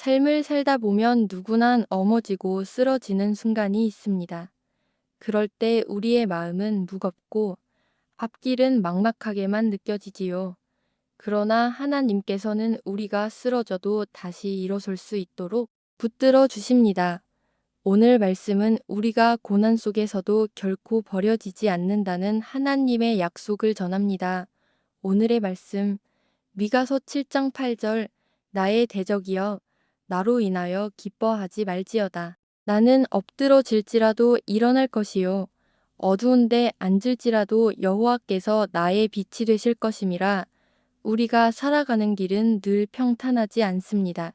삶을 살다 보면 누구나 넘어지고 쓰러지는 순간이 있습니다. 그럴 때 우리의 마음은 무겁고 앞길은 막막하게만 느껴지지요. 그러나 하나님께서는 우리가 쓰러져도 다시 일어설 수 있도록 붙들어 주십니다. 오늘 말씀은 우리가 고난 속에서도 결코 버려지지 않는다는 하나님의 약속을 전합니다. 오늘의 말씀, 미가서 7장 8절, 나의 대적이여, 나로 인하여 기뻐하지 말지어다. 나는 엎드러질지라도 일어날 것이요. 어두운데 앉을지라도 여호와께서 나의 빛이 되실 것임이라. 우리가 살아가는 길은 늘 평탄하지 않습니다.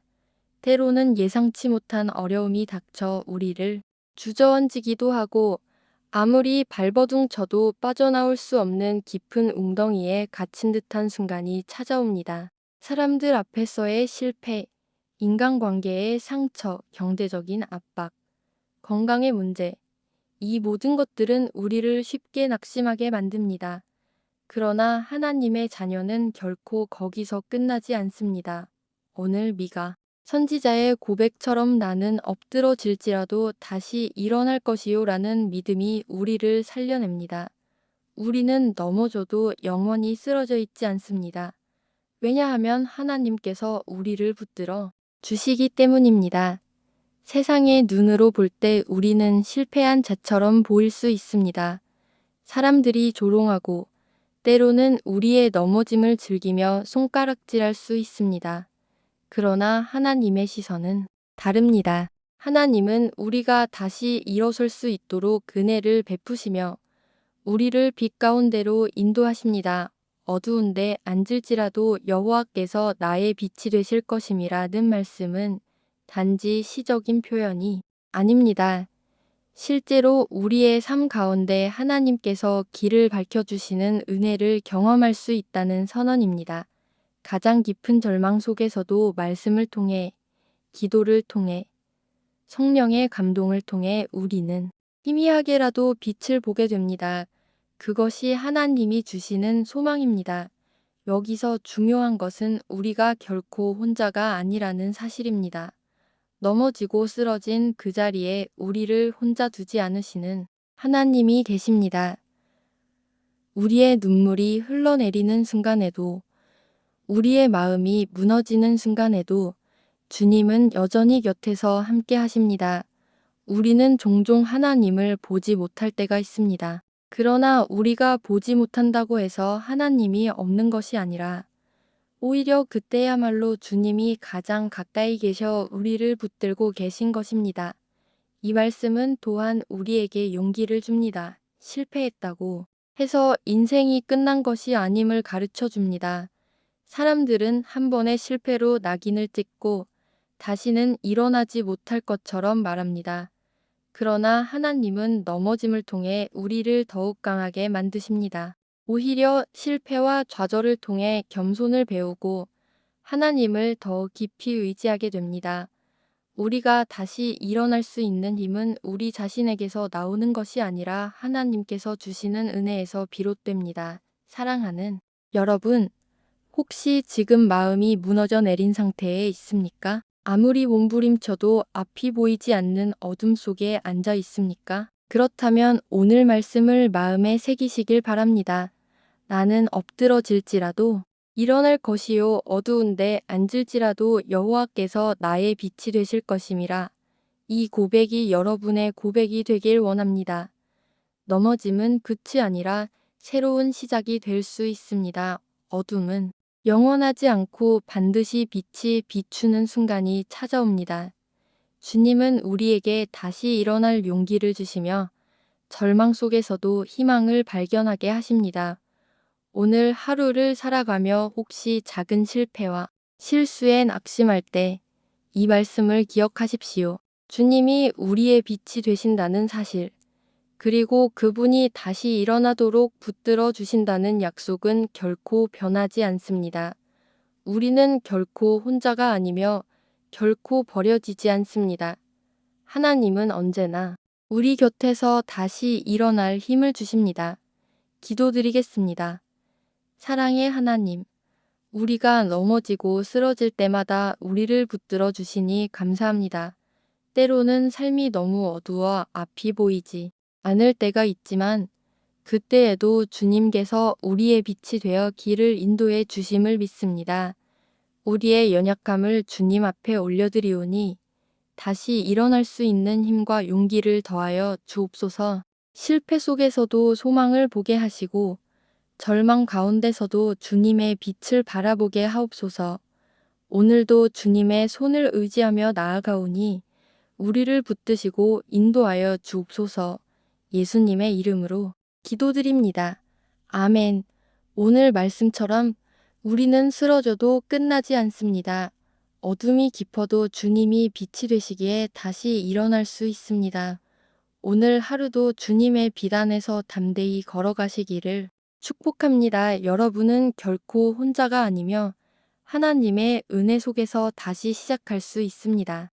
때로는 예상치 못한 어려움이 닥쳐 우리를 주저앉히기도 하고 아무리 발버둥 쳐도 빠져나올 수 없는 깊은 웅덩이에 갇힌 듯한 순간이 찾아옵니다. 사람들 앞에서의 실패, 인간관계의 상처, 경제적인 압박, 건강의 문제, 이 모든 것들은 우리를 쉽게 낙심하게 만듭니다. 그러나 하나님의 자녀는 결코 거기서 끝나지 않습니다. 오늘 미가 선지자의 고백처럼 나는 엎드러질지라도 다시 일어날 것이요 라는 믿음이 우리를 살려냅니다. 우리는 넘어져도 영원히 쓰러져 있지 않습니다. 왜냐하면 하나님께서 우리를 붙들어 주시기 때문입니다. 세상의 눈으로 볼 때 우리는 실패한 자처럼 보일 수 있습니다. 사람들이 조롱하고 때로는 우리의 넘어짐을 즐기며 손가락질할 수 있습니다. 그러나 하나님의 시선은 다릅니다. 하나님은 우리가 다시 일어설 수 있도록 은혜를 베푸시며 우리를 빛 가운데로 인도하십니다. 어두운데 앉을지라도 여호와께서 나의 빛이 되실 것임이라는 말씀은 단지 시적인 표현이 아닙니다. 실제로 우리의 삶 가운데 하나님께서 길을 밝혀주시는 은혜를 경험할 수 있다는 선언입니다. 가장 깊은 절망 속에서도 말씀을 통해, 기도를 통해, 성령의 감동을 통해 우리는 희미하게라도 빛을 보게 됩니다. 그것이 하나님이 주시는 소망입니다. 여기서 중요한 것은 우리가 결코 혼자가 아니라는 사실입니다. 넘어지고 쓰러진 그 자리에 우리를 혼자 두지 않으시는 하나님이 계십니다. 우리의 눈물이 흘러내리는 순간에도 우리의 마음이 무너지는 순간에도 주님은 여전히 곁에서 함께 하십니다. 우리는 종종 하나님을 보지 못할 때가 있습니다. 그러나 우리가 보지 못한다고 해서 하나님이 없는 것이 아니라 오히려 그때야말로 주님이 가장 가까이 계셔 우리를 붙들고 계신 것입니다. 이 말씀은 또한 우리에게 용기를 줍니다. 실패했다고 해서 인생이 끝난 것이 아님을 가르쳐 줍니다. 사람들은 한 번의 실패로 낙인을 찍고 다시는 일어나지 못할 것처럼 말합니다. 그러나 하나님은 넘어짐을 통해 우리를 더욱 강하게 만드십니다. 오히려 실패와 좌절을 통해 겸손을 배우고 하나님을 더 깊이 의지하게 됩니다. 우리가 다시 일어날 수 있는 힘은 우리 자신에게서 나오는 것이 아니라 하나님께서 주시는 은혜에서 비롯됩니다. 사랑하는 여러분, 혹시 지금 마음이 무너져 내린 상태에 있습니까? 아무리 몸부림쳐도 앞이 보이지 않는 어둠 속에 앉아 있습니까? 그렇다면 오늘 말씀을 마음에 새기시길 바랍니다. 나는 엎드러질지라도 일어날 것이요 어두운데 앉을지라도 여호와께서 나의 빛이 되실 것임이라. 이 고백이 여러분의 고백이 되길 원합니다. 넘어짐은 끝이 아니라 새로운 시작이 될 수 있습니다. 어둠은 영원하지 않고 반드시 빛이 비추는 순간이 찾아옵니다. 주님은 우리에게 다시 일어날 용기를 주시며 절망 속에서도 희망을 발견하게 하십니다. 오늘 하루를 살아가며 혹시 작은 실패와 실수에 낙심할 때 이 말씀을 기억하십시오. 주님이 우리의 빛이 되신다는 사실, 그리고 그분이 다시 일어나도록 붙들어 주신다는 약속은 결코 변하지 않습니다. 우리는 결코 혼자가 아니며 결코 버려지지 않습니다. 하나님은 언제나 우리 곁에서 다시 일어날 힘을 주십니다. 기도드리겠습니다. 사랑의 하나님, 우리가 넘어지고 쓰러질 때마다 우리를 붙들어 주시니 감사합니다. 때로는 삶이 너무 어두워 앞이 보이지 않을 때가 있지만 그때에도 주님께서 우리의 빛이 되어 길을 인도해 주심을 믿습니다. 우리의 연약함을 주님 앞에 올려드리오니 다시 일어날 수 있는 힘과 용기를 더하여 주옵소서. 실패 속에서도 소망을 보게 하시고 절망 가운데서도 주님의 빛을 바라보게 하옵소서. 오늘도 주님의 손을 의지하며 나아가오니 우리를 붙드시고 인도하여 주옵소서. 예수님의 이름으로 기도드립니다. 아멘. 오늘 말씀처럼 우리는 쓰러져도 끝나지 않습니다. 어둠이 깊어도 주님이 빛이 되시기에 다시 일어날 수 있습니다. 오늘 하루도 주님의 빛 안에서 담대히 걸어가시기를 축복합니다. 여러분은 결코 혼자가 아니며 하나님의 은혜 속에서 다시 시작할 수 있습니다.